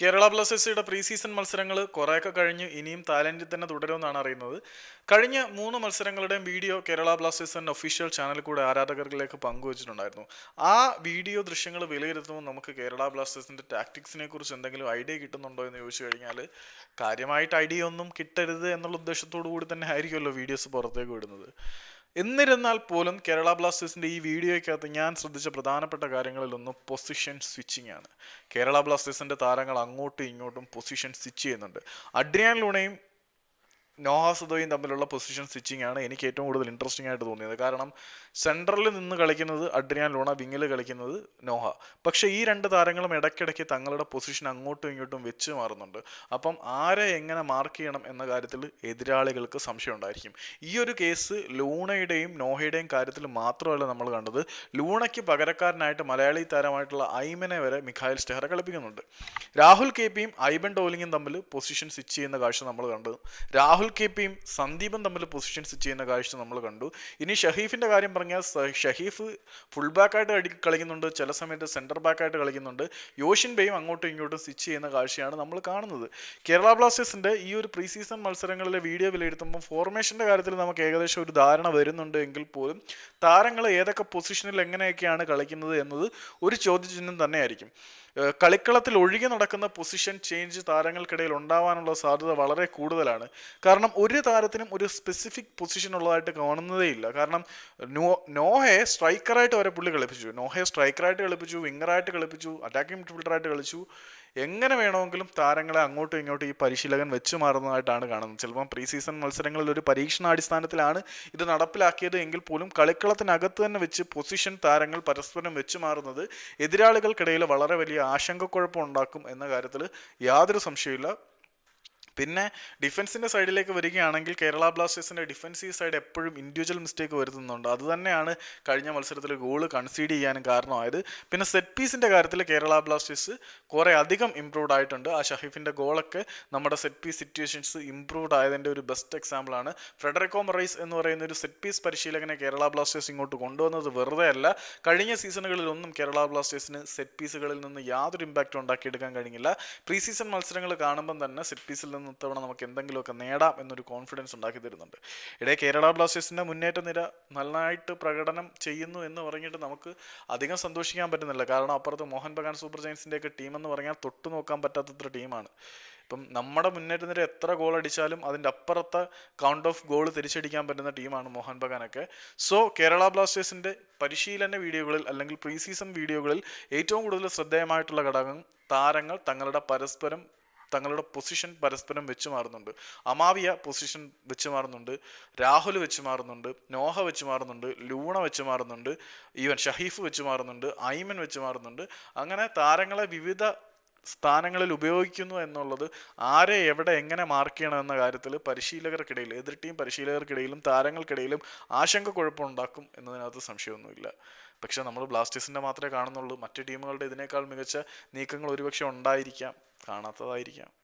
Kerala ബ്ലാസ്റ്റേഴ്സിയുടെ pre season മത്സരങ്ങൾ കുറേയൊക്കെ കഴിഞ്ഞ് ഇനിയും തായ്ലൻഡിൽ തന്നെ തുടരുമെന്നാണ് അറിയുന്നത്. കഴിഞ്ഞ മൂന്ന് മത്സരങ്ങളുടെയും വീഡിയോ കേരള ബ്ലാസ്റ്റേഴ്സിന്റെ ഒഫീഷ്യൽ ചാനൽ കൂടെ ആരാധകരിലേക്ക് പങ്കുവച്ചിട്ടുണ്ടായിരുന്നു. ആ വീഡിയോ ദൃശ്യങ്ങൾ വിലയിരുത്തുമ്പോൾ നമുക്ക് കേരള ബ്ലാസ്റ്റേഴ്സിന്റെ ടാക്ടിക്സിനെ കുറിച്ച് എന്തെങ്കിലും ഐഡിയ കിട്ടുന്നുണ്ടോ എന്ന് ചോദിച്ചു കഴിഞ്ഞാൽ കാര്യമായിട്ട് ഐഡിയ ഒന്നും കിട്ടരുത് എന്നുള്ള ഉദ്ദേശത്തോടു കൂടി തന്നെ ആയിരിക്കുമല്ലോ വീഡിയോസ് പുറത്തേക്ക് വിടുന്നത്. എന്നിരുന്നാൽ പോലും കേരള ബ്ലാസ്റ്റേഴ്സിന്റെ ഈ വീഡിയോയ്ക്കകത്ത് ഞാൻ ശ്രദ്ധിച്ച പ്രധാനപ്പെട്ട കാര്യങ്ങളിലൊന്ന് പൊസിഷൻ സ്വിച്ചിങ് ആണ്. കേരള ബ്ലാസ്റ്റേഴ്സിന്റെ താരങ്ങൾ അങ്ങോട്ടും ഇങ്ങോട്ടും പൊസിഷൻ സ്വിച്ച് ചെയ്യുന്നുണ്ട്. അഡ്രിയാൻ ലൂണയും നോഹാസുദോയും തമ്മിലുള്ള പൊസിഷൻ സ്വിച്ചിങ് ആണ് എനിക്ക് ഏറ്റവും കൂടുതൽ ഇൻട്രസ്റ്റിംഗ് ആയിട്ട് തോന്നിയത്. കാരണം സെൻട്രലിൽ നിന്ന് കളിക്കുന്നത് അഡ്രിയാൻ ലോണ വിങ്ങിൽ കളിക്കുന്നത് നോഹ. പക്ഷേ ഈ രണ്ട് താരങ്ങളും ഇടയ്ക്കിടയ്ക്ക് തങ്ങളുടെ പൊസിഷൻ അങ്ങോട്ടും ഇങ്ങോട്ടും വെച്ച് മാറുന്നുണ്ട്. അപ്പം ആരെ എങ്ങനെ മാർക്ക് ചെയ്യണം എന്ന കാര്യത്തിൽ എതിരാളികൾക്ക് സംശയം ഉണ്ടായിരിക്കും. ഈ ഒരു കേസ് ലൂണയുടെയും നോഹയുടെയും കാര്യത്തിൽ മാത്രമല്ല നമ്മൾ കണ്ടത്. ലൂണയ്ക്ക് പകരക്കാരനായിട്ട് മലയാളി താരമായിട്ടുള്ള ഐമനെ വരെ മിഖായൽ സ്റ്റെഹറ കളിപ്പിക്കുന്നുണ്ട്. രാഹുൽ കെ പിയും ഐബൻ ഡോലിങ്ങും തമ്മിൽ പൊസിഷൻ സ്വിച്ച് ചെയ്യുന്ന കാഴ്ച നമ്മൾ കണ്ടത് രാഹുൽ കെ പിയും സന്ദീപും തമ്മിൽ പൊസിഷൻ ചെയ്യുന്ന കാഴ്ച നമ്മൾ കണ്ടു. ഇനി ഷഹീഫിന്റെ കാര്യം പറഞ്ഞാൽ ഷഹീഫ് ഫുൾ ബാക്കായിട്ട് അടി കളിക്കുന്നുണ്ട്. ചില സമയത്ത് സെന്റർ ബാക്കായിട്ട് കളിക്കുന്നുണ്ട്. യോഷിൻ ബെയും അങ്ങോട്ടും ഇങ്ങോട്ടും സ്വിച്ച് ചെയ്യുന്ന കാഴ്ചയാണ് നമ്മൾ കാണുന്നത്. കേരള ബ്ലാസ്റ്റേഴ്സിന്റെ ഈ ഒരു പ്രീ സീസൺ മത്സരങ്ങളിലെ വീഡിയോ വിലയിരുത്തുമ്പോൾ ഫോർമേഷന്റെ കാര്യത്തിൽ നമുക്ക് ഏകദേശം ഒരു ധാരണ വരുന്നുണ്ട് എങ്കിൽ പോലും താരങ്ങൾ ഏതൊക്കെ പൊസിഷനിൽ എങ്ങനെയൊക്കെയാണ് കളിക്കുന്നത് എന്നത് ഒരു ചോദ്യചിഹ്നം തന്നെയായിരിക്കും. കളിക്കളത്തിൽ ഒഴുകി നടക്കുന്ന പൊസിഷൻ ചേഞ്ച് താരങ്ങൾക്കിടയിൽ ഉണ്ടാവാനുള്ള സാധ്യത വളരെ കൂടുതലാണ്. കാരണം ഒരു താരത്തിനും ഒരു സ്പെസിഫിക് പൊസിഷൻ ഉള്ളതായിട്ട് കാണുന്നതേ ഇല്ല കാരണം നോ നോഹയെ സ്ട്രൈക്കറായിട്ട് വരെ പുള്ളി കളിപ്പിച്ചു. നോഹയെ സ്ട്രൈക്കറായിട്ട് കളിപ്പിച്ചു വിങ്ങറായിട്ട് കളിപ്പിച്ചു അറ്റാക്കിംഗ് മിഡ്ഫീൽഡറായിട്ട് കളിച്ചു. എങ്ങനെ വേണമെങ്കിലും താരങ്ങളെ അങ്ങോട്ടും ഇങ്ങോട്ടും ഈ പരിശീലകൻ വെച്ച് മാറുന്നതായിട്ടാണ് കാണുന്നത്. ചിലപ്പം പ്രീ സീസൺ മത്സരങ്ങളിൽ ഒരു പരീക്ഷണാടിസ്ഥാനത്തിലാണ് ഇത് നടപ്പിലാക്കിയത് എങ്കിൽ പോലും കളിക്കളത്തിനകത്ത് തന്നെ വെച്ച് പൊസിഷൻ താരങ്ങൾ പരസ്പരം വെച്ച് മാറുന്നത് എതിരാളികൾക്കിടയിൽ വളരെ വലിയ ആശങ്കക്കുഴപ്പം ഉണ്ടാക്കും എന്ന കാര്യത്തിൽ യാതൊരു സംശയമില്ല പിന്നെ ഡിഫൻസിന്റെ സൈഡിലേക്ക് വരികയാണെങ്കിൽ കേരള ബ്ലാസ്റ്റേഴ്സിന്റെ ഡിഫൻസീവ് സൈഡ് എപ്പോഴും ഇൻഡിവിജ്വൽ മിസ്റ്റേക്ക് വരുത്തുന്നുണ്ട്. അത് തന്നെയാണ് കഴിഞ്ഞ മത്സരത്തിൽ ഗോൾ കൺസീഡ് ചെയ്യാനും കാരണമായത്. പിന്നെ സെറ്റ് പീസിന്റെ കാര്യത്തിൽ കേരള ബ്ലാസ്റ്റേഴ്സ് കുറേ അധികം ഇംപ്രൂവ്ഡ് ആയിട്ടുണ്ട്. ആ ഷഹീഫിന്റെ ഗോളൊക്കെ നമ്മുടെ സെറ്റ് പീസ് സിറ്റുവേഷൻസ് ഇംപ്രൂവ്ഡ് ആയതിന്റെ ഒരു ബെസ്റ്റ് എക്സാമ്പിളാണ് ഫ്രെഡറിക്കോ മറൈസ് എന്ന് പറയുന്ന ഒരു സെറ്റ് പീസ് പരിശീലകനെ കേരള ബ്ലാസ്റ്റേഴ്സ് ഇങ്ങോട്ട് കൊണ്ടുവന്നത് വെറുതെ അല്ല. കഴിഞ്ഞ സീസണുകളിലൊന്നും കേരള ബ്ലാസ്റ്റേഴ്സിന് സെറ്റ് പീസുകളിൽ നിന്ന് യാതൊരു ഇമ്പാക്റ്റും ഉണ്ടാക്കിയെടുക്കാൻ കഴിഞ്ഞില്ല. പ്രീ സീസൺ മത്സരങ്ങൾ കാണുമ്പം തന്നെ സെറ്റ് പീസിൽ നിന്ന് ഇത്തവണ നമുക്ക് എന്തെങ്കിലുമൊക്കെ നേടാം എന്നൊരു കോൺഫിഡൻസ് ഉണ്ടാക്കി തരുന്നുണ്ട്. ഇടയിൽ കേരള ബ്ലാസ്റ്റേഴ്സിന്റെ മുന്നേറ്റ നിര നന്നായിട്ട് പ്രകടനം ചെയ്യുന്നു എന്ന് പറഞ്ഞിട്ട് നമുക്ക് അധികം സന്തോഷിക്കാൻ പറ്റുന്നില്ല. കാരണം അപ്പുറത്ത് മോഹൻ ബഗാൻ സൂപ്പർ ജയൻസിന്റെ ഒക്കെ ടീം എന്ന് പറഞ്ഞാൽ തൊട്ടു നോക്കാൻ പറ്റാത്തത്ര ടീമാണ് ഇപ്പം നമ്മുടെ മുന്നേറ്റ നിര എത്ര ഗോൾ അടിച്ചാലും അതിന്റെ അപ്പുറത്തെ കൗണ്ട് ഓഫ് ഗോൾ തിരിച്ചടിക്കാൻ പറ്റുന്ന ടീമാണ് മോഹൻ ബഗാനൊക്കെ. സോ കേരള ബ്ലാസ്റ്റേഴ്സിന്റെ പരിശീലന വീഡിയോകളിൽ അല്ലെങ്കിൽ പ്രീ സീസൺ വീഡിയോകളിൽ ഏറ്റവും കൂടുതൽ ശ്രദ്ധേയമായിട്ടുള്ള ഘടകം താരങ്ങൾ തങ്ങളുടെ പരസ്പരം തങ്ങളുടെ പൊസിഷൻ പരസ്പരം വെച്ച് മാറുന്നുണ്ട്. അമാവിയ പൊസിഷൻ വെച്ച് മാറുന്നുണ്ട്. രാഹുൽ വെച്ച് മാറുന്നുണ്ട്. നോഹ വെച്ച് മാറുന്നുണ്ട്. ലൂണ വെച്ച് മാറുന്നുണ്ട്. ഈവൻ ഷഹീഫ് വെച്ച് മാറുന്നുണ്ട്. ഐമൻ വെച്ച് മാറുന്നുണ്ട്. അങ്ങനെ താരങ്ങളെ വിവിധ സ്ഥാനങ്ങളിൽ ഉപയോഗിക്കുന്നു എന്നുള്ളത് ആരെ എവിടെ എങ്ങനെ മാർക്ക് ചെയ്യണം എന്ന കാര്യത്തിൽ പരിശീലകർക്കിടയിൽ എതിർ ടീം പരിശീലകർക്കിടയിലും താരങ്ങൾക്കിടയിലും ആശങ്ക കുഴപ്പമുണ്ടാക്കും എന്നതിനകത്ത് സംശയമൊന്നുമില്ല. പക്ഷെ നമ്മൾ ബ്ലാസ്റ്റേഴ്സിന്റെ മാത്രമേ കാണുന്നുള്ളൂ. മറ്റു ടീമുകളുടെ ഇതിനേക്കാൾ മികച്ച നീക്കങ്ങൾ ഒരുപക്ഷെ ഉണ്ടായിരിക്കാം. കാണാത്തതായിരിക്കാം.